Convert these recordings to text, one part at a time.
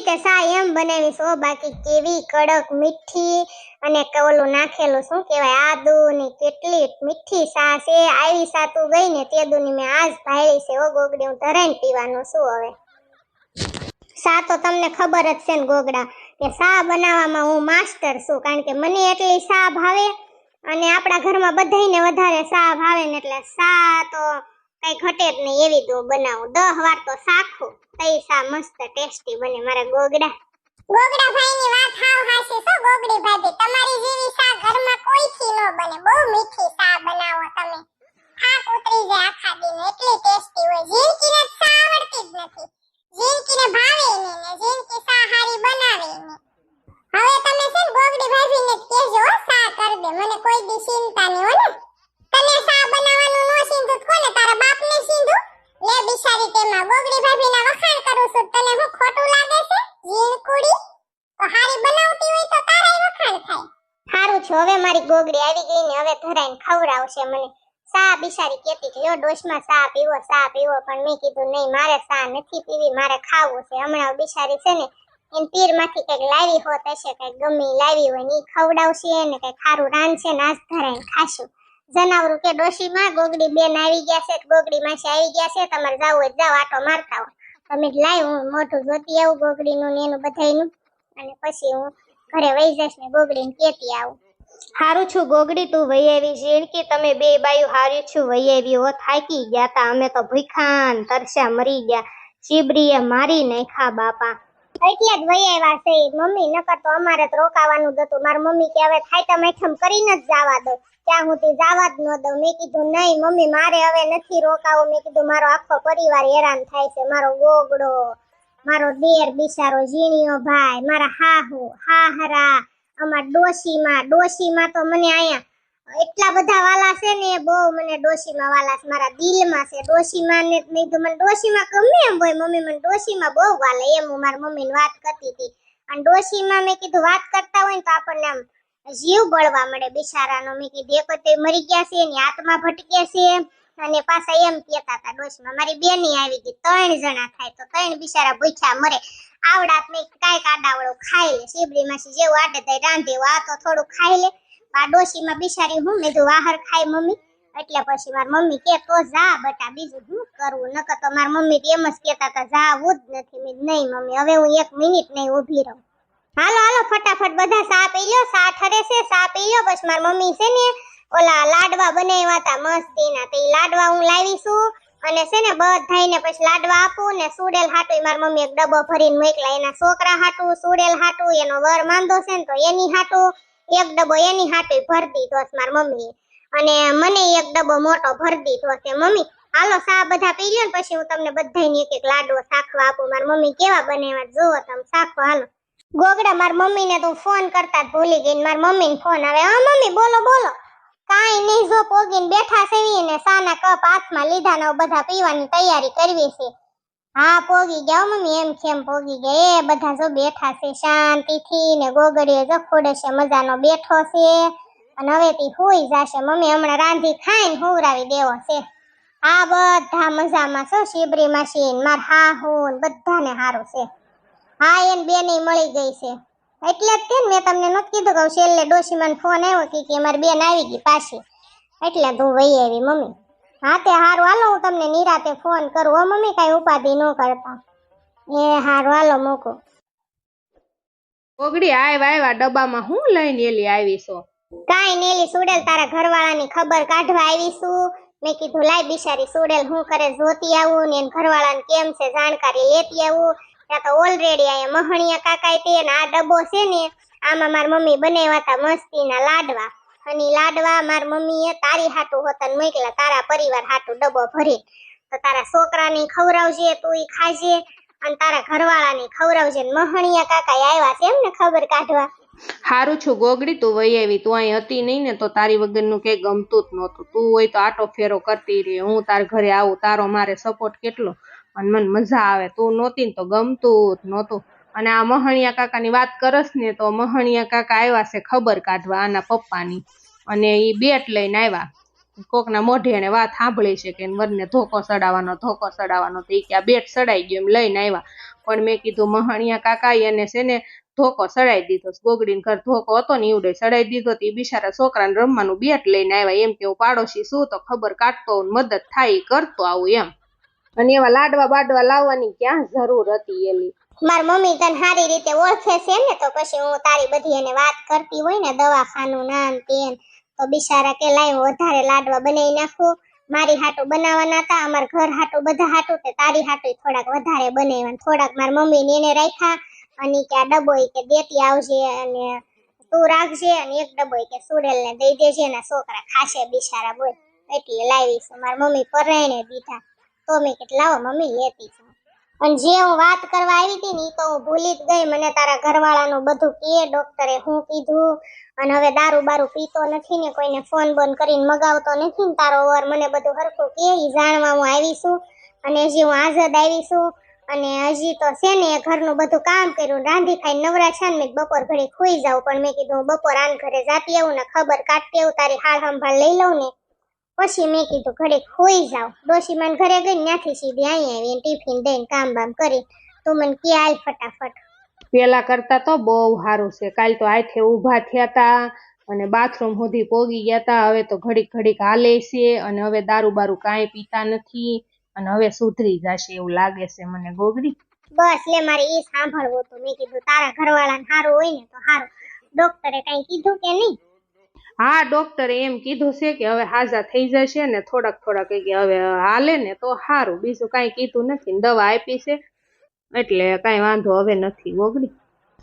રીતે સા એમ બનાવીશ. બાકી કેવી કડક મીઠી અને ઓલું નાખેલું શું કહેવાય? આદુ ને કેટલી મીઠી સા છે. આવી સા ગઈ ને તે દુની મેં આજ ભાળી છે. ઓ ગોગડી હું ધરાઈને પીવાનું શું હવે. સા તો તમને ખબર જ છે ને ગોગડા, કે સા બનાવવામાં હું માસ્ટર છું. કારણ કે મને એટલી સા ભાવે અને આપણા ઘરમાં બધાને વધારે સા ભાવે ને એટલે સા તો કઈ ઘટે જ નહીં એવી જ બનાવું. દહ વાર તો સાખું તઈ મસ્ત ટેસ્ટી બને મારા ગોગડા. ગોગડા ભાઈની વાત હાવ હાચી છો ગોગડી ભાભી. તમારી જેવી સા ઘરમાં કોઈથી ન બને. બહુ મીઠી સા બનાવો તમે. આ ઉતરી જે આખા દિન. એટલી ટેસ્ટી હોય. જીનકી ને સા આવડતી જ નથી. જિંદગીને ભાવે ને ને. જીનકી સા હારી બનાવે ને હવે તમે છે ગોગડી ભાભી ને કહેજો સા કર દે. મને કોઈ દી ચિંતા નહીં, હો ને તને શા બનાવવાનું નો સીધું તો કોને તારા બાપને સીધું લે બિચારી તેમાં ગોગડી ભાભીના વખાણ કરું છું. તને હું ખોટું લાગે છે? ઝીણકુડી તો હારી બનાવતી હોય તો તારે વખાણ થાય. સારું છે. હવે મારી ગોગડી આવી ગઈ ને હવે ધરાઈને ખવડાવશે મને. સા બિચારી કેતી કે લ્યો ડોશમાં સા પીવો સા પીવો. પણ મેં કીધું, નહીં, મારે સા નથી પીવી. મારે ખાવું છે. હમણાં બિચારી છે ને એન પીરમાંથી કંઈક લાવી હોત, હશે કંઈક ગમે લાવી હોય ને એ ખવડાવશે ને કંઈક ખારું રાંધશે ને આજ ધરાઈને ખાશું. જનાવરું કે ડોશીમાં ગોગડી બેન આવી ગયા છે ગોગડી માસી આવી ગયા છે તમારે જાવું હોય જાવ આટો મારતા હો તમે જ લાવ હું મોઢું જોતી આવું ગોગડીનું ને એનું બધાયનું. અને પછી હું ઘરે વહી જઈશ ને ગોગડીને કેતી આવું. હારું છું ગોગડી તું વહી આવી ઝીણકી તમે બે બાયું હારું છું વહી આવી હો થાકી ગયા તા અમે તો ભૂખાન તરસ્યા મરી ગયા. ચીબરીએ મારી નાખ્યા બાપા. એટલે જ વહી આવ્યા છે મમ્મી નકર તો અમારે તો રોકાવાનું જ હતું. મારી મમ્મી કે હવે થાય તમે એઠમ કરીને જ જવા દો. ત્યાં સુધી જવા જ ન દઉં. મેં કીધું, નહીં, મમ્મી, મારે હવે નથી રોકાવું. મેં કીધું, મારો આખો પરિવાર હેરાન થાય છે. મારો ગોગડો, મારો દેર બિચારો, ઝીણીયો ભાઈ, મારા હાહુ, હાહરા, અમાર ડોશીમાં. ડોશીમાં તો મને અહીંયા એટલા બધા વાલા છે ને બહુ મને ડોશીમાં વાલા છે. મારા દિલમાં છે. ડોશીમાં ને મેં કીધું, મને ડોશીમાં ગમે એમ હોય, મમ્મી, મને ડોશીમાં બહુ વાલે. એમ હું મારી મમ્મીને વાત કરતી હતી. અને ડોશીમાં મેં કીધું, વાત કરતા હોય ને તો આપણને આમ જીવ બળવા મળે બિચારાનો. મેં કીધું, એક તો મરી ગયા છે, એની આત્મા ભટકે છે અને પાછા એમ કહેતા હતા ડોશમાં મારી બેની આવી ગઈ, ત્રણ જણા થાય તો ત્રણ બિચારા ભૂખ્યા મરે. આવડાત મેં કાંઈક આડાવડો ખાઈ લે, શીબડી માસી જેવું આડે થાય રાંધે, આ તો થોડું ખાઈ લે. આ ડોશીમાં બિચારી હું મેં વાહર ખાય મમ્મી. એટલે પછી મારી મમ્મી કે, તો જા બટા, બીજું શું કરવું નકર તો મારી મમ્મી એમ જ કહેતા હતા જાવું જ નથી. મેં નહીં મમ્મી, હવે હું એક મિનિટ નહીં ઊભી રહું. હાલો હાલો, ફટાફટ બધા સા પી લ્યો. સા ઠરે છે, સા પી લ્યો. બસ મારી મમ્મી છે ને, ઓલા લાડવા બનાવ્યા હતા મસ્તીના. તે લાડવા હું લાવીશું અને છે ને બધાને પછી લાડવા આપું ને સુડેલ હાટું મારી મમ્મી એક ડબ્બો ભરીને મોકલા એના છોકરા હાટું, સુડેલ હાટું, એનો વર માંદો છે ને, તો એની હાટું, એક ડબ્બો એની હાટું ભરી દીધો મારી મમ્મી. અને મને એક ડબ્બો મોટો ભરી દીધો છે મમ્મી, હાલો, સા બધા પી લ્યો ને, પછી હું તમને બધાને એક એક લાડવો શાખવા આપું. મારી મમ્મી કેવા બનાવ્યા જોવો તમે શાખો હાલો. ગોગડા માર મમ્મીને તો ફોન કરતા ભૂલી ગઈ માર મમ્મીને ફોન આવે. હા, મમ્મી, બોલો બોલો. કાંઈ નહીં, જો પોગીને બેઠા સેવી ને સાના કપ હાથમાં લીધા ને બધા પીવાની તૈયારી કરવી છે. હા, પોગી ગયા હો મમ્મી, એમ કેમ પોગી ગયા. એ બધા જો બેઠા છે શાંતિથી ને ગોગડીએ જખોડે છે મજાનો બેઠો છે. અને હવે તી હુઈ જશે મમ્મી, હમણાં રાંધી ખાઈને હોવરાવી દેવો છે. આ બધા મજામાં છો શિબરી માસી માર હાહુ ને બધાને સારું છે. હા એને બેને મળી ગઈ છે. એટલે જ તે મેં તમને નહોતું કીધું કે છેલ્લે ડોશીમાનો ફોન આવ્યો કે કે મારી બેન આવી ગઈ પાછી. એટલે તું વહી આવી મમ્મી. હા તે હારું. હાલો હું તમને નિરાતે ફોન કરું. હો મમ્મી કાંઈ ઉપાધિ ન કરતા. એ હારું. હાલો મૂકો. ઓગડી આવ્યા આવ્યા ડબ્બામાં હું લઈને એલી આવી છો? કાંઈ નેલી સુડેલ તારા ઘરવાળાની ખબર કાઢવા આવીશું મેં કીધું લાય બિચારી સુડેલ હું કરે જોતી આવું ને ઘરવાળાને કેમ છે જાણકારી લેતી આવું. ત્યાં તો ઓલરેડી અહીંયા મહણિયા કાકા તે આ ડબ્બો છે ને, આમાં મારી મમ્મી બનાવ્યા હતા મસ્તીના લાડવા. અને લાડવા મારી મમ્મીએ તારી હાટું હોતન મોકલા તારા પરિવાર હાટું ડબ્બો ભરી તો તારા છોકરાને ખવડાવજે, તું ઈ ખાજે અને તારા ઘરવાળાને ખવડાવજે મહણિયા કાકા આવ્યા છે એમ ને ખબર કાઢવા. હારું છું ગોગડી, તું વહી આવી, તું અહીં હતી નહીં ને તો તારી વગરનું કઈ ગમતું જ નહોતું. તું હોય તો આટો ફેરો કરતી રહી, હું તાર ઘરે આવું, તારો મારે સપોર્ટ કેટલો? અને મને મજા આવે. તું નહોતી ને તો ગમતું જ નહોતું. અને આ મહણિયા કાકાની વાત કરસ ને તો મહણિયા કાકા આવ્યા છે ખબર કાઢવા આના પપ્પાની. અને એ બેટ લઈને આવ્યા. કોકના મોઢે એને વાત સાંભળી છે કે વરને ધોકો સડાવવાનો ધોકો સડાવવાનો. તો એ કે આ બેટ સડાઈ ગયો એમ લઈને આવ્યા. પણ મેં કીધું મહાણિયા કાકાએ એને છે ને ધોકો સડાઈ દીધો. ગોગડીને ઘર ધોકો હતો ને ઈવડે સડાઈ દીધો તે બિચારા છોકરાને રમવાનું બેટ લઈને આવ્યા. એમ કે હું પાડોશી શું તો ખબર કાઢતો મદદ થાય કરતો આવું એમ. અને એવા લાડવા બાડવા લાવવાની ક્યાં જરૂર હતી એલી? માર મમ્મી તને સારી રીતે ઓળખે છે ને, તો પછી હું તારી બધી એને વાત કરતી હોય ને, દવાખાનું નામ તેન તો બિચારા કે લાય વધારે લાડવા બનાવી નાખું. મારી હાટું બનાવવાના હતા, અમાર ઘર હાટું, બધા હાટું, તે તારી હાટું થોડાક વધારે બનાવ્યા થોડાક માર મમ્મી ને એને રાખ્યા. અને કે આ ડબ્બો કે દેતી આવજે અને તું રાખજે અને એક ડબ્બો કે સુરેલ ને દઈ દેજે ને, છોકરા ખાશે બિચારા બોલ. એટલે લાવી છે, માર મમ્મી પરાયણે દીધા. તો મેં કીધું, લાવો મમ્મી, લેતી છું અને જે હું વાત કરવા આવી હતી ને તો હું ભૂલી જ ગઈ. મને તારા ઘરવાળાનું બધું કે, ડોક્ટરે હું કીધું. અને હવે દારૂ બારૂ પીતો નથી ને, કોઈને ફોન બોન કરીને મગાવતો નથી ને તારો ઓર મને બધું હરખું કે એ જાણવા હું આવી છું. અને હજી હું આઝાદ આવી છું. અને હજી તો છે ને ઘરનું બધું કામ કર્યું. રાંધી ખાઈને નવરા છે ને મેં બપોર ઘડી ખોઈ જાઉં. પણ મેં કીધું હું બપોર આન ઘરે જાતી આવું ને ખબર કાઢતી આવું, તારી હાલ સંભાળ લઈ લઉં ને. પછી મેં કીધું ઘડીક ખોઈ જાઉં ડોશીમાન ઘરે ગઈ ત્યાંથી સીધી અહીં આવી ટિફિન દઈને કામ બામ કરી. તું મને કે હાલ ફટાફટ. પેલા કરતા તો બહુ સારું છે. કાલ તો આથે ઊભા થયા તા અને બાથરૂમ સુધી પોગી ગયા હતા હવે તો ઘડીક ઘડીક હાલે છે અને હવે દારૂ બારૂ કાંઈ પીતા નથી અને હવે સુધરી જશે એવું લાગે છે મને ગોગડી બસ લે મારે એ સાંભળવું હતું. મેં કીધું તારા ઘરવાળાને સારું હોય ને તો સારું ડોક્ટરે કઈ કીધું કે નહીં? હા ડોક્ટરે એમ કીધું છે કે હવે હાજા થઈ જશે ને થોડાક થોડાક કે હવે હાલે ને તો સારું બીજું કાંઈ કીધું નથી દવા આપી છે. એટલે કાંઈ વાંધો હવે નથી. ગોગડી?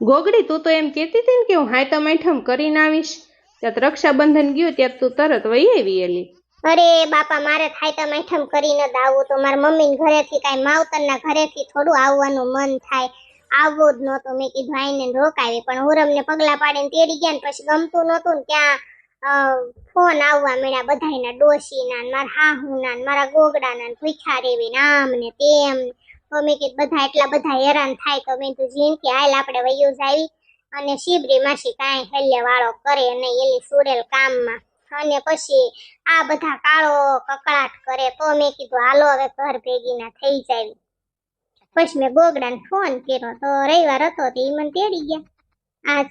ગોગડી, તું તો એમ કહેતી હતી ને કે હું હાયતા માઠમ કરીને આવીશ. ત્યાં રક્ષાબંધન ગયું, ત્યાં તું તરત વહી આવી એલી. અરે બાપા, મારે થાય તો મેઠમ કરીને જ આવવું તો મારા મમ્મી ઘરેથી કાંઈ માવતરના ઘરેથી થોડું આવવાનું મન થાય. આવવું જ નહોતું. મેં કીધું આઈને રોકાવી. પણ હુરમને પગલા પાડીને તેડી ગયા ને પછી ગમતું નહોતું ને ત્યાં ફોન આવવા મળ્યા બધાયના ડોશીના મારા હાહુના મારા ગોગડાના ને ભૂખ્યા રેવી ને તેમ તો મેં કીધું બધા એટલા બધા હેરાન થાય તો મેં તું જીન કે હાલ આપણે વયું આવી અને શિબરી માસી કાંઈ હેલ્ય વાળો કરે નહીં, એલી સુડેલ કામમાં. અને પછી આ બધા કાળો કકળાટ કરે તો મેં કીધું, હાલો હવે ઘર ભેગી ના થઈ જાય પછી મેં ગોગડાને ફોન કર્યો તો રવિવાર હતો તો ઈ મને તેડી ગયા. આજ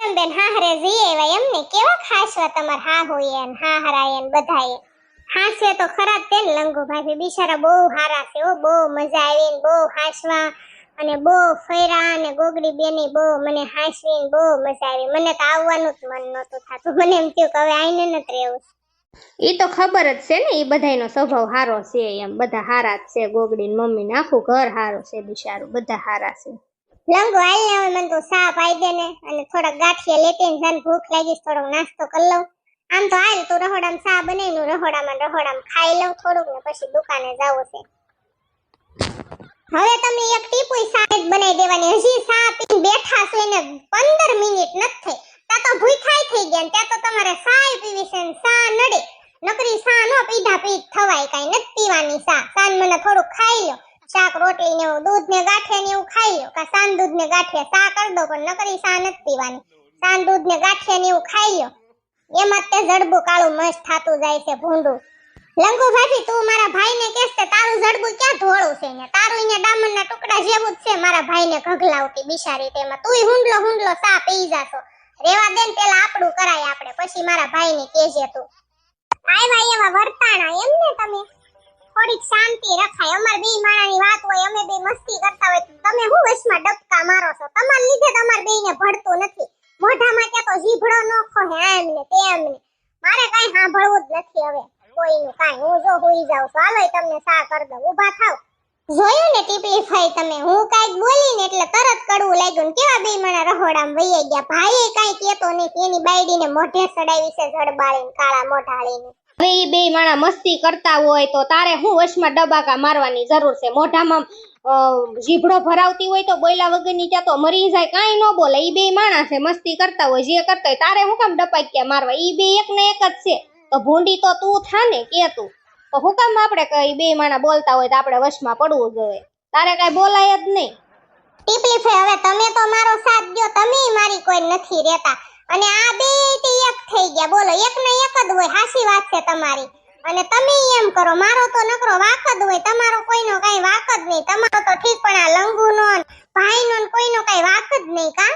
બેન હાહરે જઈએ એવા એમને કેવા ખાસવા તમાર હા હોય ને હા હરાય ને બધાએ. હાસે તો ખરા જ લંગો ને ભાભી, બિચારા બહુ હારા છે હો, બહુ મજા આવી ને બહુ હાસવા અને બહુ ફેરા અને ગોગડી બેની બહુ મને હાસવી ને બહુ મજા આવી. મને તો આવવાનું જ મન નહોતું થતું. મને એમ થયું કે હવે આઈને નથી રહેવું. એ તો ખબર જ છે ને એ બધાયનો સ્વભાવ હારો છે એમ. બધા હારા જ છે. ગોગડી મમ્મી ને આખું ઘર હારો છે બિચારું. બધા હારા છે. લંગો હાલ ને હવે મને તો સા પાઈ દે ને, અને થોડાક ગાંઠિયા લેતી ને ભૂખ લાગી થોડોક નાસ્તો કરી લઉં. આમ તો હાલ તું રહોડામાં સા બનાવી નું રહોડામાં ને રહોડામાં ખાઈ લઉં થોડુંક ને પછી દુકાને જાવું છે. હવે તમને એક ટીપુ સાહેબ બનાવી દેવાની. હજી સા પીને બેઠા છો એને પંદર મિનિટ નથી થઈ ત્યાં તો ભૂખાઈ થઈ ગયા ને ત્યાં તો તમારે સાય પીવી છે ને સા નડે નકરી સા નો પીધા પીધ થવાય કાંઈ નથી પીવાની સા સાન મને થોડુંક ખાઈ લો શાક રોટલી ને એવું દૂધ ને ગાંઠિયા ને એવું ખાઈ લો કા સાન દૂધ ને ગાંઠિયા સા કરી નકરી સા નથી પીવાની. સાન દૂધ ને ગાંઠિયા ને એવું ખાઈ લો એમાં તે જડબું કાળું મસ્ત થાતું જાય છે ભૂંડું. લંગુ ભાભી, તું મારા ભાઈને કેસ તે તારું જડબું ક્યાં ધોળું છે ને તારું અહીંયા ડામરના ટુકડા જેવું જ છે મારા ભાઈને ઘગલાવતી બિચારી તેમાં તુંય હુંડલો હુંડલો સા પી જાશો. રેવા દે ને પેલા આપણું કરાય આપણે, પછી મારા ભાઈને કેજે તું. આવ્યા એવા વર્તાણા એમ ને તમે? થોડીક શાંતિ રખાય. અમાર બે માણાની વાત હોય, અમે બે મસ્તી કરતા હોય તમે હું વશમાં ડબકા મારો છો? તમારા લીધે તમાર બેયને ભળતું નથી. મોઢામાં ક્યાં તો જીભડો ન ખોહે, આમ ને તેમ મારે કાંઈ સાંભળવું જ નથી હવે. કોઈનું કાંઈ. હું જો હોઈ જાઉં છું. હાલો તમને સા કર દઉં. ઊભા થાવ. જોયું ને ટીપી તમે? હું કાંઈક બોલી ને એટલે તરત કડવું લાગ્યું કેવા બે માણા રહોડામ વહી ગયા? ભાઈએ કઈ કેતો નહીં. એની બાયડીને મોઢે સડાવી છે જડબાળીને કાળા મોઢાળીને. હવે એ બે માણા મસ્તી કરતા હોય તો તારે હું વશમાં ડબાકા મારવાની જરૂર છે? મોઢામાં જીભડો ભરાવતી હોય તો બોયલા વગરની ત્યાં તો મરી જાય, કાંઈ ન બોલે. એ બે માણસ છે, મસ્તી કરતા હોય, જે કરતા હોય. તારે હું કામ ડપાક્યા મારવા? એ બે એક ને એક જ છે. તો ભૂંડી તો તું થા ને, કે તું? તો હું કામ આપણે કઈ બે માણા બોલતા હોય તો આપણે વશમાં પડવું જોઈએ. તારે કઈ બોલાય જ નહીં. ટીપલી ફે હવે તમે તો મારો સાથ દો તમે મારી કોઈ નથી રહેતા. અને આ બે એક થઈ ગયા. બોલો, એક ને એક જ હોય. હાસી વાત છે તમારી. અને તમે એમ કરો, મારો તો નકરો વાક જ હોય. તમારો કોઈનો કઈ વાક જ નહીં. તમારો તો ઠીક, પણ આ લંગુનો ભાઈ ભાઈનો ને કોઈનો કઈ વાક જ નહીં કા?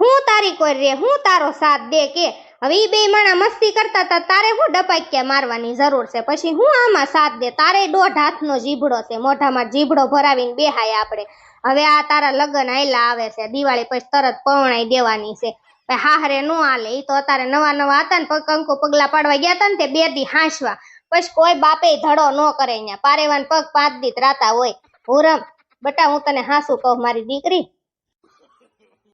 હું તારી કોઈ રે, હું તારો સાથ દે કે હવે એ બે માણા મસ્તી કરતા હતા, તારે હું ડપાક્યા મારવાની જરૂર છે? પછી હું આમાં સાથ દે? તારે દોઢ હાથનો જીભડો છે, મોઢામાં જીભડો ભરાવીને બેહાય આપણે. હવે આ તારા લગ્ન આયલા આવે છે, દિવાળી પછી તરત પવણાઈ દેવાની છે. હા હાહરે નો આલે એ તો અત્યારે નવા નવા હતા ને કંકુ પગલા પાડવા ગયા હતા ને, તે બે દી હાંસવા. પછી કોઈ બાપે ધડો ન કરે અહીંયા પારેવાન પગ પાંચ દીત રાતા હોય. હુરમ. બટા હું તને હાસું કહું, મારી દીકરી?